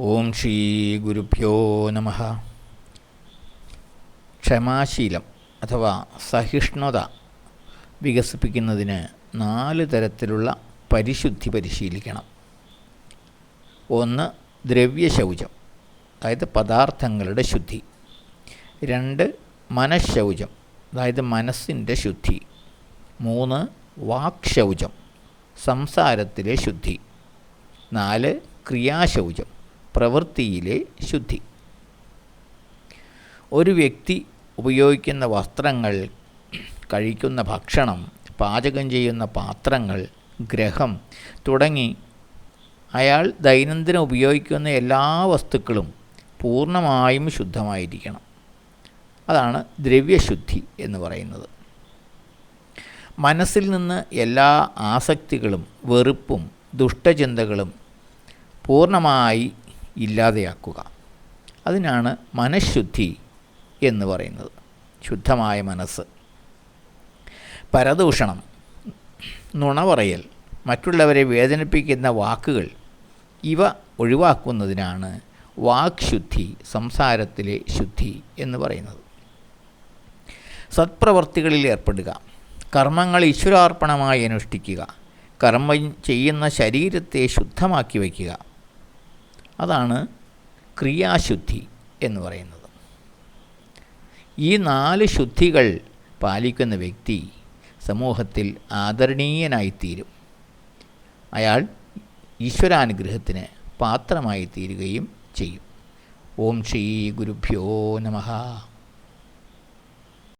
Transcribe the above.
ഓം ശ്രീ ഗുരുഭ്യോ നമ. ക്ഷമാശീലം അഥവാ സഹിഷ്ണുത വികസിപ്പിക്കുന്നതിന് നാല് തരത്തിലുള്ള പരിശുദ്ധി പരിശീലിക്കണം. ഒന്ന് ദ്രവ്യശൗചം അതായത് പദാർത്ഥങ്ങളുടെ ശുദ്ധി. രണ്ട് മനഃശൗചം അതായത് മനസ്സിന്റെ ശുദ്ധി. മൂന്ന് വാക്ശൗചം സംസാരത്തിലെ ശുദ്ധി. നാല് ക്രിയാശൗചം പ്രവൃത്തിയിലെ ശുദ്ധി. ഒരു വ്യക്തി ഉപയോഗിക്കുന്ന വസ്ത്രങ്ങൾ കഴിക്കുന്ന ഭക്ഷണം പാചകം ചെയ്യുന്ന പാത്രങ്ങൾ ഗ്രഹം തുടങ്ങി അയാൾ ദൈനംദിനം ഉപയോഗിക്കുന്ന എല്ലാ വസ്തുക്കളും പൂർണമായും ശുദ്ധമായിരിക്കണം. അതാണ് ദ്രവ്യശുദ്ധി എന്ന് പറയുന്നത്. മനസ്സിൽ നിന്ന് എല്ലാ ആസക്തികളും വെറുപ്പും ദുഷ്ടചിന്തകളും പൂർണമായി ഇല്ലാതെയാക്കുക. അതിനാണ് മനഃശുദ്ധി എന്ന് പറയുന്നത്. ശുദ്ധമായ മനസ്സ്. പരദൂഷണം നുണ പറയൽ മറ്റുള്ളവരെ വേദനിപ്പിക്കുന്ന വാക്കുകൾ ഇവ ഒഴിവാക്കുന്നതിനാണ് വാക്ശുദ്ധി സംസാരത്തിലെ ശുദ്ധി എന്ന് പറയുന്നത്. സത്പ്രവർത്തികളിൽ ഏർപ്പെടുക. കർമ്മങ്ങൾ ഈശ്വരാർപ്പണമായി അനുഷ്ഠിക്കുക. കർമ്മം ചെയ്യുന്ന ശരീരത്തെ ശുദ്ധമാക്കി വയ്ക്കുക. അതാണ് ക്രിയാശുദ്ധി എന്ന് പറയുന്നത്. ഈ നാല് ശുദ്ധികൾ പാലിക്കുന്ന വ്യക്തി സമൂഹത്തിൽ ആദരണീയനായിത്തീരും. അയാൾ ഈശ്വരാനുഗ്രഹത്തിന് പാത്രമായി തീരുകയും ചെയ്യും. ഓം ശ്രീ ഗുരുഭ്യോ നമഃ.